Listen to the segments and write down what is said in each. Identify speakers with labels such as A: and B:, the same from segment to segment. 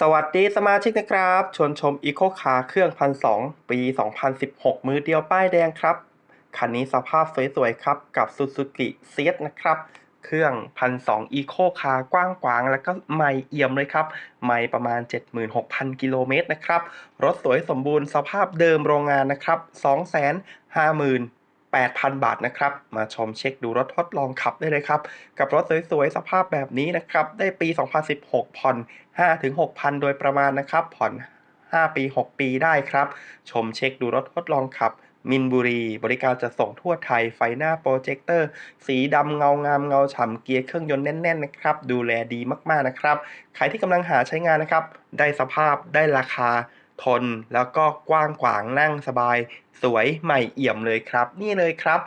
A: สวัสดีสมาชิกนะครับชวนชมอีโคคาร์เครื่องพันสปี 2016 มือเดียวป้ายแดงครับ คันนี้สภาพสวยๆครับกับ Suzuki s i e t นะครับ เครื่องพันสองอีโคคาร์กว้างขวางแล้วก็ไม่เอี่ยมเลยครับ ไม่ประมาณ 76,000 กิโลเมตรนะครับ รถสวยสมบูรณ์สภาพเดิมโรงงานนะครับ 250,000 8,000 บาทนะครับ มาชมเช็คดูรถทดลองขับได้เลยครับ กับรถสวยๆ สภาพแบบนี้นะครับ ได้ปี 2016 ผ่อน 5-6,000 โดยประมาณนะครับ ผ่อน 5 ปี 6 ปีได้ครับ ชมเช็คดูรถทดลองขับมินบุรี บริการจะส่งทั่วไทยไฟหน้าโปรเจคเตอร์ สีดำเงางามเงาฉ่ำเกียร์เครื่องยนต์แน่นๆนะครับ ดูแลดีมากๆนะครับ ใครที่กำลังหาใช้งานนะครับ ได้สภาพได้ราคา ทนแล้วก็กว้างขวางนั่งสบาย สวยใหม่เอี่ยมเลยครับ นี่เลยครับ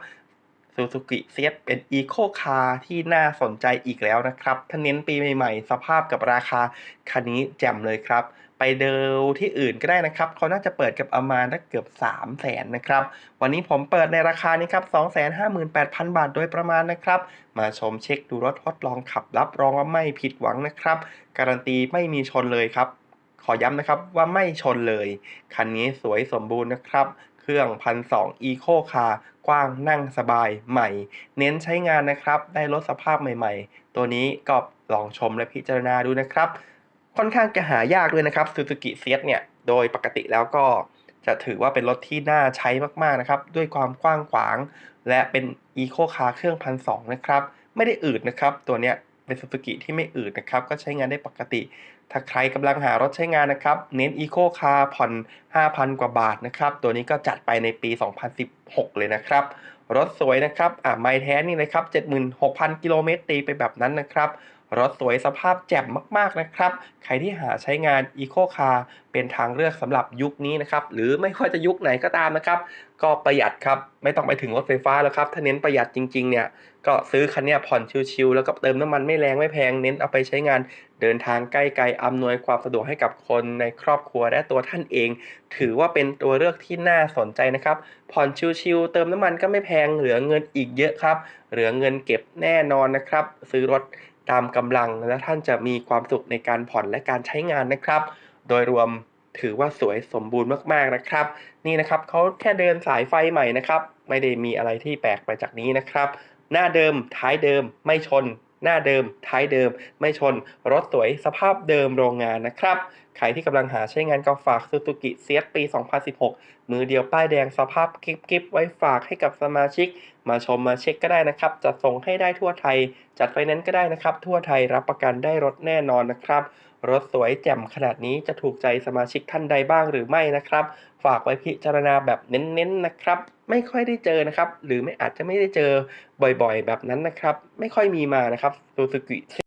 A: Suzuki s i e t เป็น Eco Car ที่น่าสนใจอีกแล้วนะครับถ้าเน้นปีใหม่ๆ สภาพกับราคาคันนี้แจ่มเลยครับ ไปเดินที่อื่นก็ได้นะครับ เขาน่าจะเปิดกับประมาณนักเกือบ 3 0 0แสนนะครับ วันนี้ผมเปิดในราคานี้ครับ 258,000 บาทโดยประมาณนะครับ มาชมเช็คดูรถทดลองขับรับรองว่าไม่ผิดหวังนะครับ การันตีไม่มีชนเลยครับ ขอย้ำนะครับว่าไม่ชนเลย คันนี้สวยสมบูรณ์นะครับ เครื่องพันสองอีโคคาร์กว้างนั่งสบายใหม่ เน้นใช้งานนะครับ ได้รถสภาพใหม่ๆ ตัวนี้ก็ลองชมและพิจารณาดูนะครับ ค่อนข้างจะหายากเลยนะครับ Suzuki s i e t เนี่ย โดยปกติแล้วก็จะถือว่าเป็นรถที่น่าใช้มากๆนะครับ ด้วยความกว้างขวาง และเป็นอีโคคาร์เครื่องพันสนะครับ ไม่ได้อืดนะครับ ตัวเนี้ย เป็นสติกิที่ไม่อืดนะครับ ก็ใช้งานได้ปกติ ถ้าใครกำลังหารถใช้งานนะครับ เน้น Eco Car ผ่อน 5,000 กว่าบาทนะครับ ตัวนี้ก็จัดไปในปี 2016 เลยนะครับ รถสวยนะครับ อ่าไม่แท้นี่เลยครับ 76,000 กิโลเมตรตีไปแบบนั้นนะครับ รถสวยสภาพแจ่มมากๆนะครับ ใครที่หาใช้งาน Eco Car เป็นทางเลือกสำหรับยุคนี้นะครับ หรือไม่ค่อยจะยุคไหนก็ตามนะครับ ก็ประหยัดครับ ไม่ต้องไปถึงรถไฟฟ้าแล้วครับ ถ้าเน้นประหยัดจริงๆเนี่ย ก็ซื้อคันนี้ผ่อนชิวๆแล้วก็เติมน้ำมันไม่แรงไม่แพง เน้นเอาไปใช้งานเดินทางใกล้ๆอำนวยความสะดวกให้กับคนในครอบครัวและตัวท่านเอง ถือว่าเป็นตัวเลือกที่น่าสนใจนะครับผ่อนชิวๆเติมน้ำมันก็ไม่แพงเหลือเงินอีกเยอะครับ เหลือเงินเก็บแน่นอนนะครับ ซื้อรถ ตามกำลังและท่านจะมีความสุขในการผ่อนและการใช้งานนะครับ โดยรวมถือว่าสวยสมบูรณ์มากๆนะครับ นี่นะครับเขาแค่เดินสายไฟใหม่นะครับ ไม่ได้มีอะไรที่แปลกไปจากนี้นะครับ หน้าเดิมท้ายเดิมไม่ชน หน้าเดิมท้ายเดิมไม่ชน รถสวยสภาพเดิมโรงงานนะครับ ใครที่กำลังหาใช้งานก็ฝาก Suzuki s i e t ปี 2016 มือเดียวป้ายแดงสภาพกิ๊บๆไว้ฝากให้กับสมาชิก มาชมมาเช็คก็ได้นะครับ จัดส่งให้ได้ทั่วไทย จัดไฟแนนซ์ก็ได้นะครับ ทั่วไทยรับประกันได้รถแน่นอนนะครับ รถสวยแจ่มขนาดนี้จะถูกใจสมาชิกท่านใดบ้างหรือไม่นะครับ ฝากไว้พิจารณาแบบเน้นๆนะครับไม่ค่อยได้เจอนะครับ หรือไม่อาจจะไม่ได้เจอบ่อยๆ แบบนั้นนะครับ ไม่ค่อยมีมานะครับ Suzuki